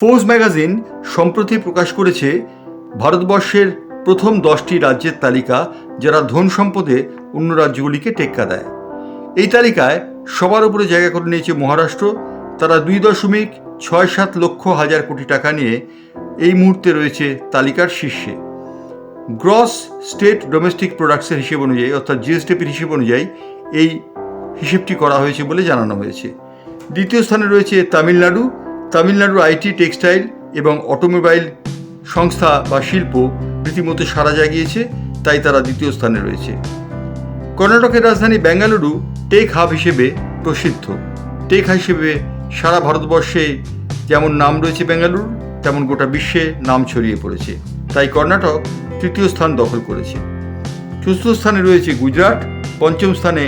Force magazine সম্প্রতি প্রকাশ করেছে ভারতবর্ষের প্রথম দশটি রাজ্যের তালিকা যারা ধন সম্পদে অন্য রাজ্যগুলিকে টেক্কা দেয়। এই তালিকায় সবার উপরে জায়গা করে নিয়েছে মহারাষ্ট্র। তারা দুই দশমিক ছয় সাত লক্ষ হাজার কোটি টাকা নিয়ে এই মুহূর্তে রয়েছে তালিকার শীর্ষে। গ্রস স্টেট ডোমেস্টিক প্রোডাক্টসের হিসেব অনুযায়ী, অর্থাৎ জিএসটিপির হিসেব অনুযায়ী এই হিসেবটি করা হয়েছে বলে জানানো হয়েছে। দ্বিতীয় স্থানে রয়েছে তামিলনাড়ু। তামিলনাড়ুর আইটি, টেক্সটাইল এবং অটোমোবাইল সংস্থা বা শিল্প রীতিমতো সারা জাগিয়েছে, তাই তারা দ্বিতীয় স্থানে রয়েছে। কর্ণাটকের রাজধানী বেঙ্গালুরু টেক হাব হিসেবে প্রসিদ্ধ। টেক হাব হিসেবে সারা ভারতবর্ষে যেমন নাম রয়েছে বেঙ্গালুরু, তেমন গোটা বিশ্বে নাম ছড়িয়ে পড়েছে। তাই কর্ণাটক তৃতীয় স্থান দখল করেছে। চতুর্থ স্থানে রয়েছে গুজরাট, পঞ্চম স্থানে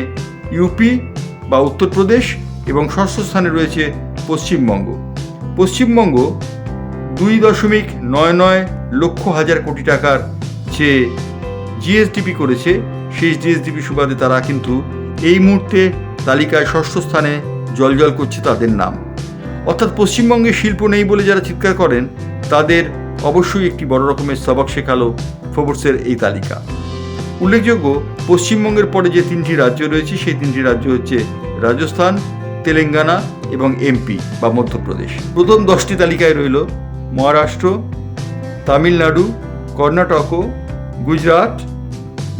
ইউপি বা উত্তরপ্রদেশ এবং ষষ্ঠ স্থানে রয়েছে পশ্চিমবঙ্গ। পশ্চিমবঙ্গ দুই দশমিক নয় নয় লক্ষ হাজার কোটি টাকার যে জিএসডিপি করেছে, সেই জিএসডিপি সুবাদে তারা কিন্তু এই মুহূর্তে তালিকায় ষষ্ঠ স্থানে জলজল করছে তাদের নাম। অর্থাৎ পশ্চিমবঙ্গে শিল্প নেই বলে যারা চিৎকার করেন, তাদের অবশ্যই একটি বড় রকমের সবক শেখালো ফোর্বসের এই তালিকা। উল্লেখযোগ্য, পশ্চিমবঙ্গের পরে যে তিনটি রাজ্য রয়েছে, সেই তিনটি রাজ্য হচ্ছে রাজস্থান তেলেঙ্গানা এবং এমপি বা মধ্যপ্রদেশ। প্রথম দশটি তালিকায় রইল মহারাষ্ট্র, তামিলনাড়ু, কর্ণাটক, গুজরাট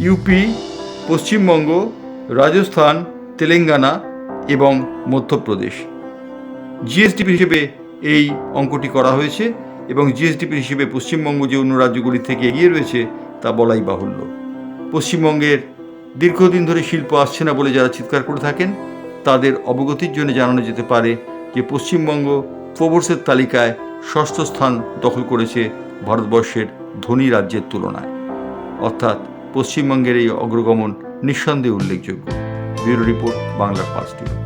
ইউপি পশ্চিমবঙ্গ, রাজস্থান, তেলেঙ্গানা এবং মধ্যপ্রদেশ। জিএসডিপি হিসেবে এই অঙ্কটি করা হয়েছে এবং জিএসডিপি হিসেবে পশ্চিমবঙ্গ যে অন্য রাজ্যগুলি থেকে এগিয়ে রয়েছে তা বলাই বাহুল্য। পশ্চিমবঙ্গের দীর্ঘদিন ধরে শিল্প আসছে না বলে যারা চিৎকার করে থাকেন তাদের অবগতির জন্য জানানো যেতে পারে যে পশ্চিমবঙ্গ প্রবর্ষের তালিকায় ষষ্ঠ স্থান দখল করেছে ভারতবর্ষের ধনী রাজ্যের তুলনায়। অর্থাৎ পশ্চিমবঙ্গের এই অগ্রগমন নিঃসন্দেহে উল্লেখযোগ্য। ব্যুরো রিপোর্ট বাংলার পাঁচটি